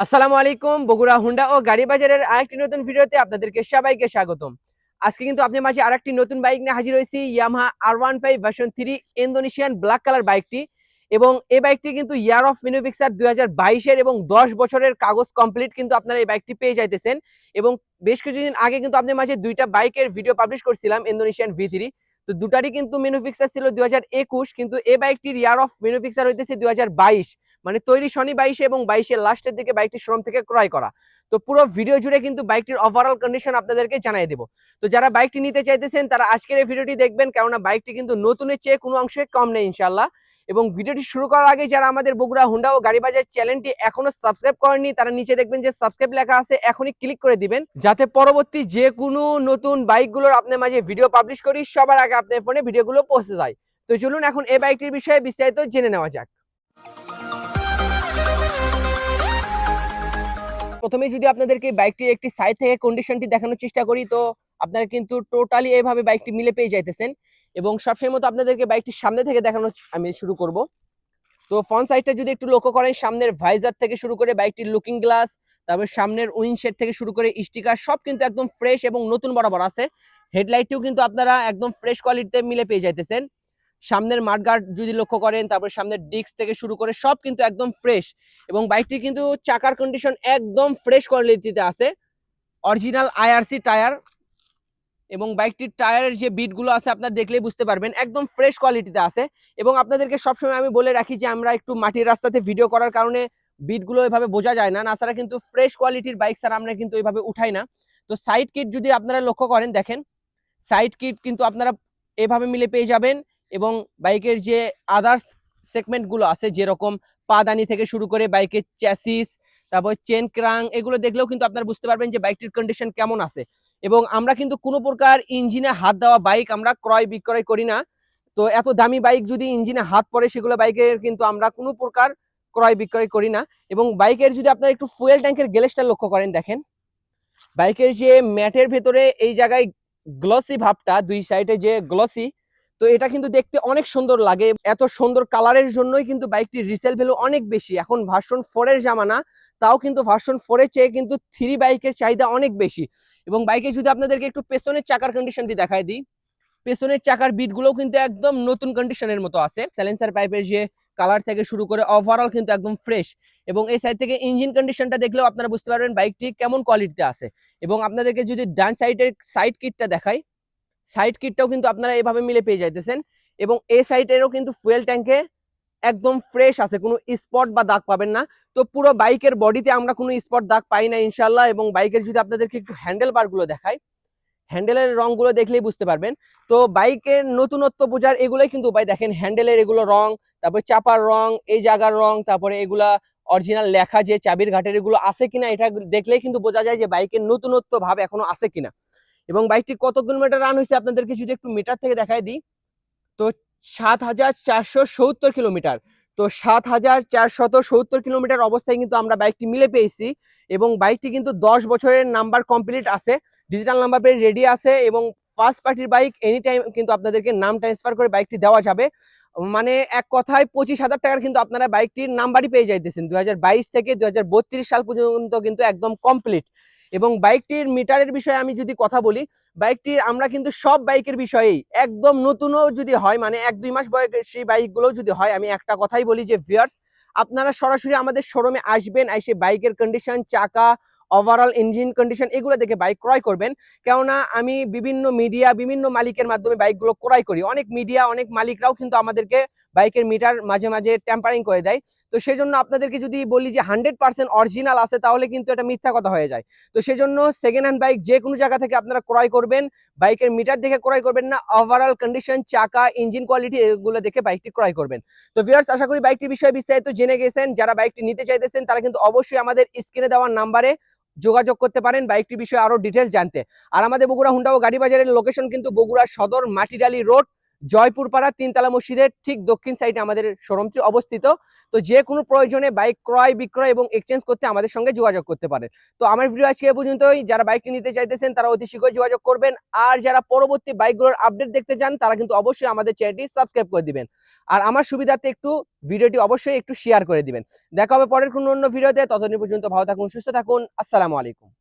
আসসালামু আলাইকুম, বগুড়া, হুন্ডা ও গাড়ি বাজারের আরেকটি নতুন ভিডিওতে আপনাদেরকে সবাইকে স্বাগতম। আজকে কিন্তু আপনার মাঝে আরেকটি নতুন বাইক নিয়ে হাজির হয়েছি, Yamaha R one five version three Indonesian black colour বাইকটি এবং এই বাইকটি কিন্তু ইয়ার অফ ম্যানুফ্যাকচার দুই হাজার বাইশের এবং দশ বছরের কাগজ কমপ্লিট কিন্তু আপনারা এই বাইকটি পেয়ে যাইতেছেন এবং বেশ কিছুদিন আগে কিন্তু আপনার মাঝে দুইটা বাইকের ভিডিও পাবলিশ করছিলাম ইন্দোনেশিয়ান ভি থ্রি তো দুটারই কিন্তু ম্যানুফ্যাকচার ছিল দুই হাজার একুশ, কিন্তু এই বাইকটির ইয়ার অফ ম্যানুফ্যাকচার হইতেছে দুই হাজার বাইশ। মানে তৈরি শনি বাইশে এবং বাইশের লাস্টের দিকে বাইকটি শোরুম থেকে ক্রয় করা। তো পুরো ভিডিও জুড়ে কিন্তু বাইকটির ওভারঅল কন্ডিশন আপনাদেরকে জানিয়ে দেবো। তো যারা বাইকটি নিতে চাইতেছেন, তারা আজকের এই ভিডিওটি দেখবেন, কেননা বাইকটি কিন্তু নতুনের চেয়ে কোনো অংশে কম নেই ইনশাল্লাহ এবং ভিডিওটি শুরু করার আগে যারা আমাদের বগুড়া, হুন্ডা ও গাড়ি বাজার চ্যানেলটি এখনও সাবস্ক্রাইব করেননি, তারা নিচে দেখবেন যে সাবস্ক্রাইব লেখা আছে, এখনই ক্লিক করে দিবেন। যাতে পরবর্তী যে কোনো নতুন বাইকগুলোর আপনার মাঝে ভিডিও পাবলিশ করি, সবার আগে আপনার ফোনে ভিডিওগুলো পৌঁছে যায়। তো চলুন এখন এই বাইকটির বিষয়ে বিস্তারিত জেনে নেওয়া যাক। প্রথমে যদি আপনাদেরকে বাইকটির একটি সাইড থেকে কন্ডিশনটি দেখানোর চেষ্টা করি, তো আপনারা কিন্তু টোটালি এভাবে বাইকটি মিলে পেয়ে যাইতেছেন। এবং সবসময় মতো আপনাদেরকে বাইকটির সামনে থেকে দেখানো আমি শুরু করব। তো ফ্রন্ট সাইডটা যদি একটু লক্ষ্য করেন, সামনের ভাইজার থেকে শুরু করে বাইকটির লুকিং গ্লাস তারপর সামনের উইন্ডশেড থেকে শুরু করে স্টিকার সব কিন্তু একদম ফ্রেশ এবং নতুন বরাবর আছে। হেডলাইটটিও কিন্তু আপনারা একদম ফ্রেশ কোয়ালিটিতে মিলে পেয়ে যাইতেছেন। সামনের মাঠগার্ড যদি লক্ষ্য করেন, তারপর সামনের ডিস্ক থেকে শুরু করে সব কিন্তু একদম ফ্রেশ এবং বাইকটি কিন্তু চাকার কন্ডিশন একদম ফ্রেশ কোয়ালিটিতে আছে। অরিজিনাল আইআরসি টায়ার এবং বাইকটির টায়ারের যে বিটগুলো আছে আপনার দেখলেই বুঝতে পারবেন, একদম ফ্রেশ কোয়ালিটিতে আছে এবং আপনাদেরকে সবসময় আমি বলে রাখি যে আমরা একটু মাটির রাস্তাতে ভিডিও করার কারণে বিটগুলো এভাবে বোঝা যায় না। তাছাড়া কিন্তু ফ্রেশ কোয়ালিটির বাইক ছাড়া আমরা কিন্তু ওইভাবে উঠাই না। তো সাইড কিট যদি আপনারা লক্ষ্য করেন, দেখেন সাইড কিট কিন্তু আপনারা এভাবে মিলে পেয়ে যাবেন। এবং বাইকের যে আদার্স সেগমেন্টগুলো আছে, যেরকম পাদানি থেকে শুরু করে বাইকের চ্যাসিস তারপর চেন ক্রাং এগুলো দেখলেও কিন্তু আপনারা বুঝতে পারবেন যে বাইকটির কন্ডিশন কেমন আছে। এবং আমরা কিন্তু কোনো প্রকার ইঞ্জিনে হাত দেওয়া বাইক আমরা ক্রয় বিক্রয় করি না। তো এত দামি বাইক যদি ইঞ্জিনে হাত পড়ে, সেগুলো বাইকের কিন্তু আমরা কোনো প্রকার ক্রয় বিক্রয় করি না। এবং বাইকের যদি আপনারা একটু ফুয়েল ট্যাঙ্কের গ্যালেসটা লক্ষ্য করেন, দেখেন। বাইকের যে ম্যাটের ভেতরে এই জায়গায় গ্লসি ভাবটা, দুই সাইডে যে গ্লসি তো এটা কিন্তু দেখতে অনেক সুন্দর লাগে। এত সুন্দর কালারের জন্যই কিন্তু বাইকটির রিসেল ভ্যালু অনেক বেশি। এখন ভার্সন ফোরের জামানা, তাও কিন্তু ভার্সন ফোরের চেয়ে কিন্তু থ্রি বাইকের চাহিদা অনেক বেশি। এবং বাইকে যদি আপনাদেরকে একটু পেছনের চাকার কন্ডিশনটি দেখায় দিই, পেছনের চাকার বিটগুলোও কিন্তু একদম নতুন কন্ডিশনের মতো আছে। স্যালেন্সার পাইপের যে কালার থেকে শুরু করে ওভারঅল কিন্তু একদম ফ্রেশ এবং এই সাইড থেকে ইঞ্জিন কন্ডিশনটা দেখলেও আপনারা বুঝতে পারবেন বাইকটি কেমন কোয়ালিটিতে আছে। এবং আপনাদেরকে যদি ডান সাইডের সাইড কিটটা দেখাই সাইড কিটটাও কিন্তু আপনারা এভাবে মিলে পেয়ে যাইতেছেন এবং এই সাইডেরও কিন্তু ফুয়েল ট্যাঙ্কে একদম ফ্রেশ আছে, কোনো স্পট বা দাগ পাবেন না। তো পুরো বাইকের বডিতে আমরা কোনো স্পট দাগ পাই না ইনশাল্লাহ এবং বাইকের যদি আপনাদেরকে একটু হ্যান্ডেল বারগুলো দেখাই, হ্যান্ডেলের রংগুলো দেখলেই বুঝতে পারবেন। তো বাইকের নতুনত্ব বোঝার এগুলোই কিন্তু উপায় দেখেন, হ্যান্ডেলের এগুলো রং, তারপর চাপার রং, এই জায়গার রং, তারপরে এগুলা অরিজিনাল লেখা যে চাবির ঘাটের এগুলো আছে কিনা এটা দেখলেই কিন্তু বোঝা যায় যে বাইকের নতুনত্ব ভাব এখনও আছে কিনা। এবং বাইকটি কত কিলোমিটার রান হয়েছে আপনাদেরকে যদি একটু মিটার থেকে দেখাই দিই, তো সাত হাজার চারশো সত্তর কিলোমিটার। তো সাত হাজার চারশত সত্তর কিলোমিটার অবস্থায় কিন্তু আমরা বাইকটি মিলে পেয়েছি এবং বাইকটি কিন্তু দশ বছরের নাম্বার কমপ্লিট আছে ডিজিটাল নাম্বার প্লেট রেডি আছে এবং ফার্স্ট পার্টির বাইক এনি টাইম কিন্তু আপনাদেরকে নাম ট্রান্সফার করে বাইকটি দেওয়া যাবে। মানে এক কথায় পঁচিশ হাজার টাকার কিন্তু আপনারা বাইকটির নাম্বারই পেয়ে যাইতেছেন। দুই হাজার বাইশ থেকে দু হাজার বত্রিশ সাল পর্যন্ত কিন্তু একদম কমপ্লিট এবং বাইকটির মিটারের বিষয়ে আমি যদি কথা বলি, বাইকটির আমরা কিন্তু সব বাইকের বিষয়েই একদম নতুনও যদি হয় মানে এক দুই মাস বয়স সেই বাইকগুলো যদি হয়, আমি একটা কথাই বলি যে ভিয়ার্স আপনারা সরাসরি আমাদের শোরুমে আসবেন, এসে বাইকের কন্ডিশন চাকা ওভারঅল ইঞ্জিন কন্ডিশন এগুলো দেখে বাইক ক্রয় করবেন। কেননা আমি বিভিন্ন মিডিয়া বিভিন্ন মালিকের মাধ্যমে বাইকগুলো ক্রয় করি। অনেক মিডিয়া অনেক মালিকরাও কিন্তু আমাদেরকে বাইকের মিটার মাঝে মাঝে ট্যাম্পারিং করে দেয়। তো সেই জন্য আপনাদেরকে যদি বলি যে হান্ড্রেড পার্সেন্ট অরিজিনাল আছে, তাহলে কিন্তু এটা মিথ্যা কথা হয়ে যায়। তো সেই জন্য সেকেন্ড হ্যান্ড বাইক যে কোনো জায়গা থেকে আপনারা ক্রয় করবেন বাইকের মিটার দেখে ক্রয় করবেন না ওভারঅল কন্ডিশন চাকা ইঞ্জিন কোয়ালিটি এগুলো দেখে বাইকটি ক্রয় করবেন। তো ভিউয়ার্স আশা করি বাইকটির বিষয়ে বিস্তারিত জেনে গেছেন। যারা বাইকটি নিতে চাইতেছেন, তারা কিন্তু অবশ্যই আমাদের স্ক্রিনে দেওয়ার নাম্বারে যোগাযোগ করতে পারেন বাইকটির বিষয়ে আরও ডিটেলস জানতে। আর আমাদের বগুড়া হুন্ডা ও গাড়ি বাজারের লোকেশন কিন্তু বগুড়া সদর মাটিডালি রোড জয়পুরপাড়া তিনতলা মসজিদের ঠিক দক্ষিণ সাইডে আমাদের শোরুমটি অবস্থিত। তো যে কোনো প্রয়োজনে বাইক ক্রয়, বিক্রয় এবং এক্সচেঞ্জ করতে আমাদের সঙ্গে যোগাযোগ করতে পারেন। তো আমার ভিডিও আজকে এ পর্যন্তই। যারা বাইকটি নিতে চাইতেছেন, তারা অতি শীঘ্রই যোগাযোগ করবেন। আর যারা পরবর্তী বাইকগুলোর আপডেট দেখতে চান, তারা কিন্তু অবশ্যই আমাদের চ্যানেলটি সাবস্ক্রাইব করে দিবেন। আর আমার সুবিধার্থে একটু ভিডিওটি অবশ্যই একটু শেয়ার করে দিবেন। দেখা হবে পরের কোনো অন্য ভিডিওতে ততদিন পর্যন্ত ভালো থাকুন, সুস্থ থাকুন। আসসালামু আলাইকুম।